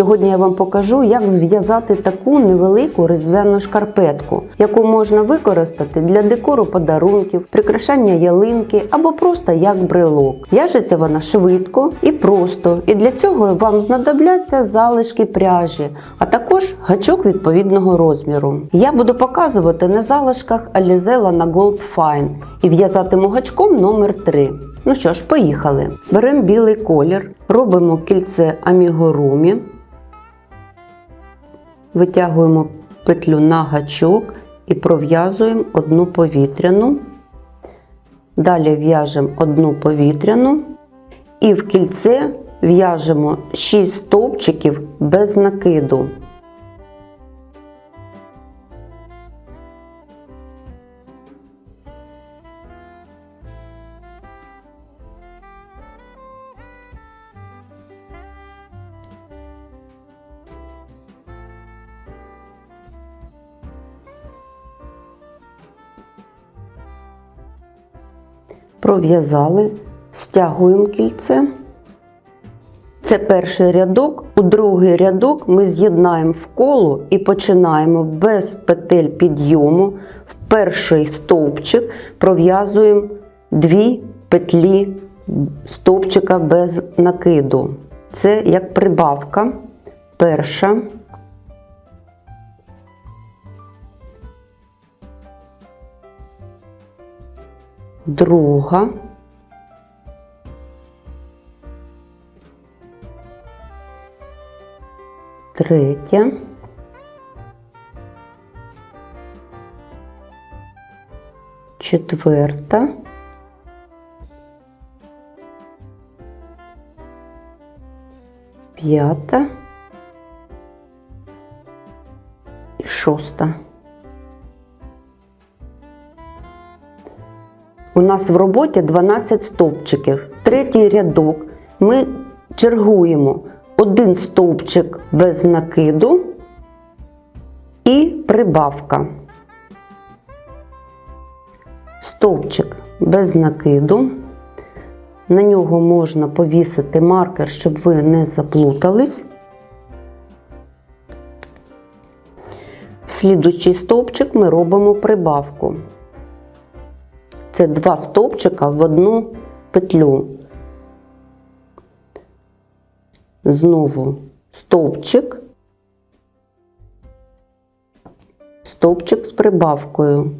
Сьогодні я вам покажу, як зв'язати таку невелику різдвяну шкарпетку, яку можна використати для декору подарунків, прикрашання ялинки або просто як брелок. В'яжеться вона швидко і просто, і для цього вам знадобляться залишки пряжі, а також гачок відповідного розміру. Я буду показувати на залишках Alizella на Gold Fine і в'язатиму гачком номер 3. Ну що ж, поїхали. Беремо білий колір, робимо кільце амігурумі, витягуємо петлю на гачок і пров'язуємо одну повітряну. Далі в'яжемо одну повітряну і в кільце в'яжемо 6 стовпчиків без накиду. Пров'язали, стягуємо кільце. Це перший рядок. У другий рядок ми з'єднаємо в коло і починаємо без петель підйому. В перший стовпчик пров'язуємо дві петлі стовпчика без накиду. Це як прибавка. Перша. Друга, третя, четверта, п'ята. І шоста. У нас в роботі 12 стовпчиків. Третій рядок ми чергуємо один стовпчик без накиду і прибавка. Стовпчик без накиду. На нього можна повісити маркер, щоб ви не заплутались. В слідучий стовпчик ми робимо прибавку. Це два стовпчика в одну петлю. Знову стовпчик, стовпчик з прибавкою.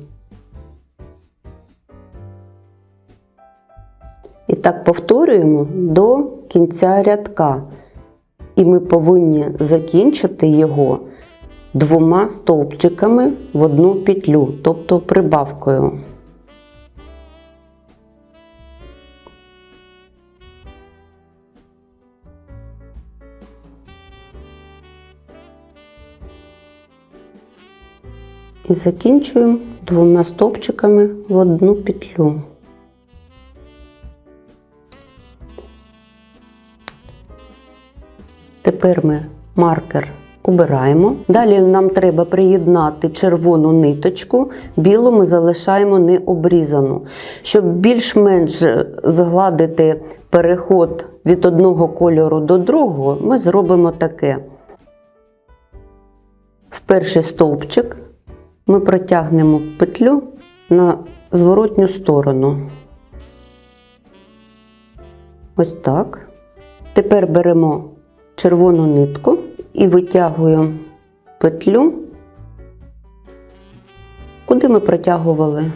І так повторюємо до кінця рядка. І ми повинні закінчити його двома стовпчиками в одну петлю, тобто прибавкою. І закінчуємо двома стовпчиками в одну петлю. Тепер ми маркер убираємо. Далі нам треба приєднати червону ниточку, білу ми залишаємо не обрізану. Щоб більш-менш згладити переход від одного кольору до другого, ми зробимо таке. В перший стовпчик ми протягнемо петлю на зворотню сторону. Ось так. Тепер беремо червону нитку і витягуємо петлю, куди ми протягували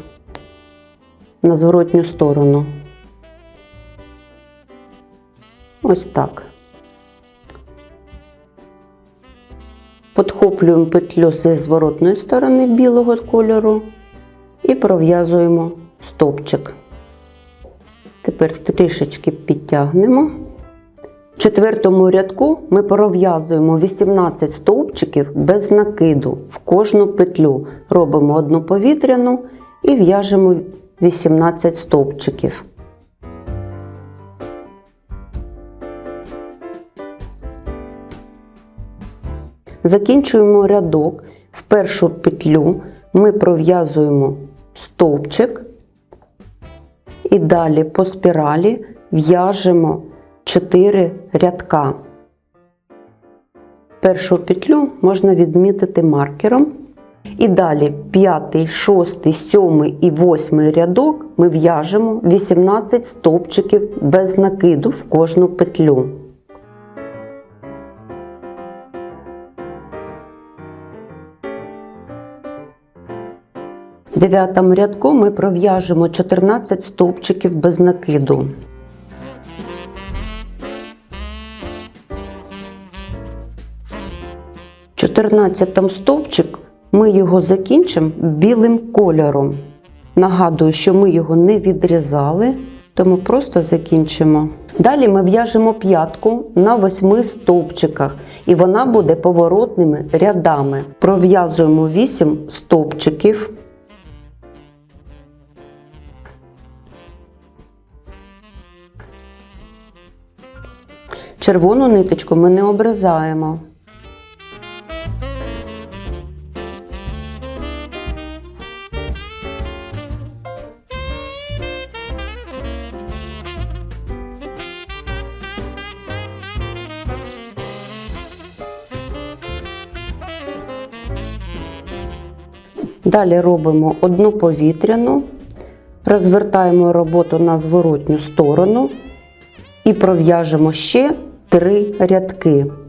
на зворотню сторону. Ось так. Подхоплюємо петлю зі зворотної сторони білого кольору і пров'язуємо стовпчик. Тепер трішечки підтягнемо. В четвертому рядку ми пров'язуємо 18 стовпчиків без накиду в кожну петлю. Робимо одну повітряну і в'яжемо 18 стовпчиків. Закінчуємо рядок. В першу петлю ми пров'язуємо стовпчик і далі по спіралі в'яжемо 4 рядка. Першу петлю можна відмітити маркером. І далі 5, 6, 7 і 8 рядок ми в'яжемо 18 стовпчиків без накиду в кожну петлю. Дев'ятому рядку ми пров'яжемо 14 стовпчиків без накиду. В 14 стовпчик ми його закінчимо білим кольором. Нагадую, що ми його не відрізали, тому просто закінчимо. Далі ми в'яжемо п'ятку на восьми стовпчиках, і вона буде поворотними рядами. Пров'язуємо 8 стовпчиків. Червону ниточку ми не обрізаємо. Далі робимо одну повітряну, розвертаємо роботу на зворотню сторону і пров'яжемо ще три рядки.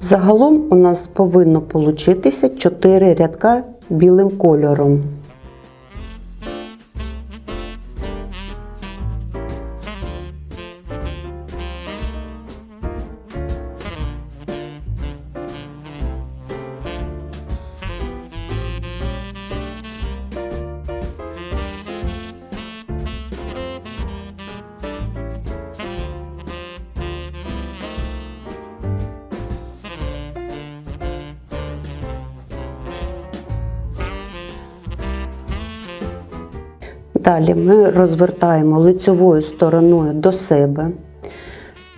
Загалом у нас повинно получитися 4 рядка білим кольором. Далі ми розвертаємо лицьовою стороною до себе,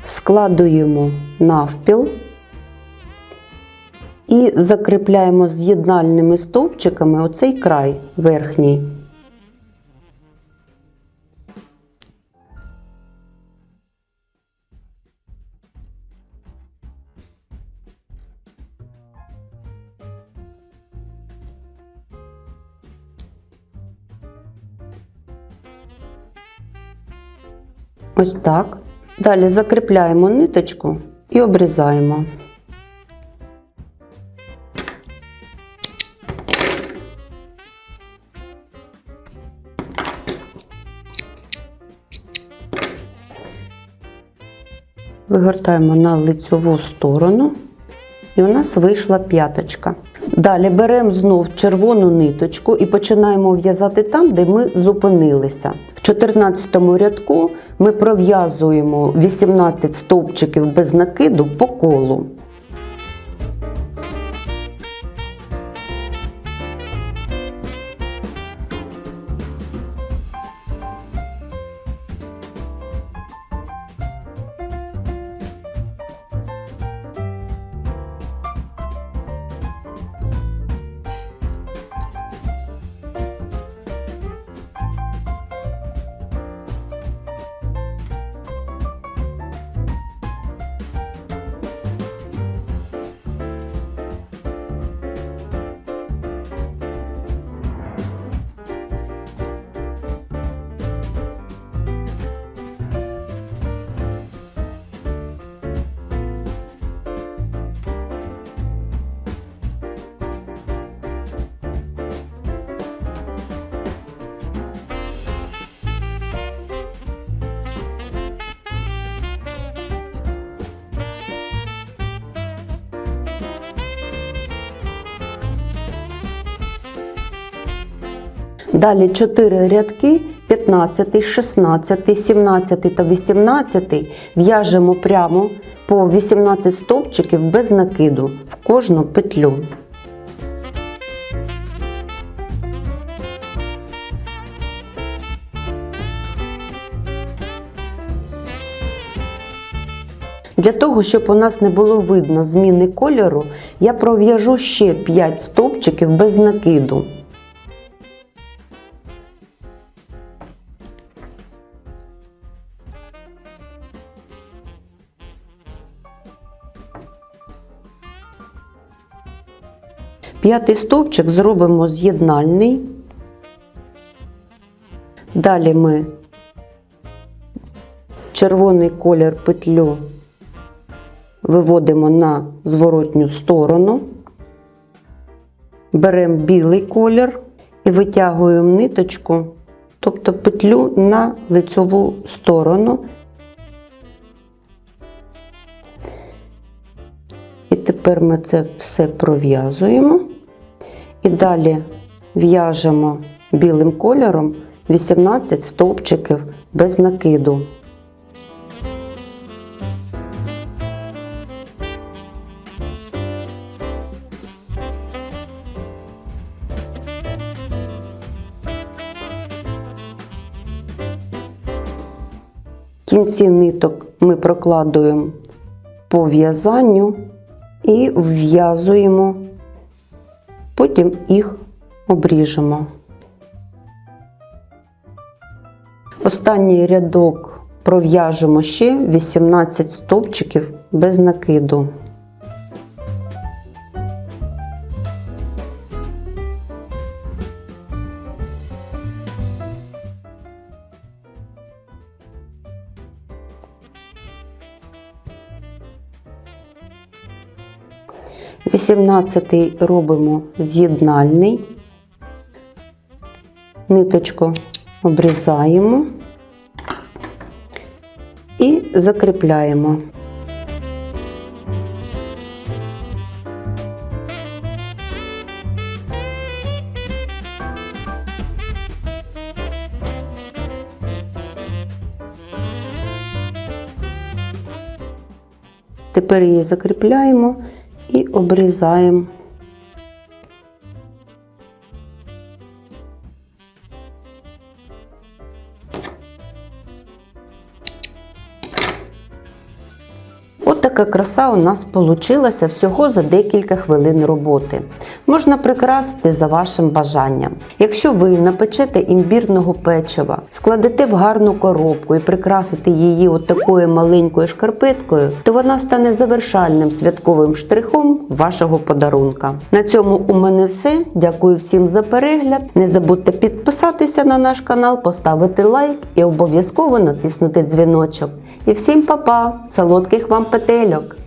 складуємо навпіл і закріпляємо з'єднальними стовпчиками оцей край верхній. Ось так. Далі закріпляємо ниточку і обрізаємо. Вигортаємо на лицьову сторону, і у нас вийшла п'яточка. Далі беремо знов червону ниточку і починаємо в'язати там, де ми зупинилися. В 14 рядку ми пров'язуємо 18 стовпчиків без накиду по колу. Далі 4 рядки, 15, 16, 17 та 18 в'яжемо прямо по 18 стовпчиків без накиду в кожну петлю. Для того, щоб у нас не було видно зміни кольору, я пров'яжу ще 5 стовпчиків без накиду. П'ятий стовпчик зробимо з'єднальний. Далі ми червоний колір петлю виводимо на зворотню сторону, беремо білий колір і витягуємо ниточку, тобто петлю на лицьову сторону. І тепер ми це все пров'язуємо. І далі в'яжемо білим кольором 18 стовпчиків без накиду. кінці ниток ми прокладуємо по в'язанню і вв'язуємо, потім їх обріжемо. Останній рядок пров'яжемо ще 18 стовпчиків без накиду. Вісімнадцятий робимо з'єднальний, ниточку обрізаємо і закріпляємо. Тепер її закріпляємо і обрізаємо. Така краса у нас получилася всього за декілька хвилин роботи. Можна прикрасити за вашим бажанням. Якщо ви напечете імбірного печива, складете в гарну коробку і прикрасите її от такою маленькою шкарпеткою, то вона стане завершальним святковим штрихом вашого подарунка. На цьому у мене все. Дякую всім за перегляд. Не забудьте підписатися на наш канал, поставити лайк і обов'язково натиснути дзвіночок. І всім па-па! Солодких вам петельок!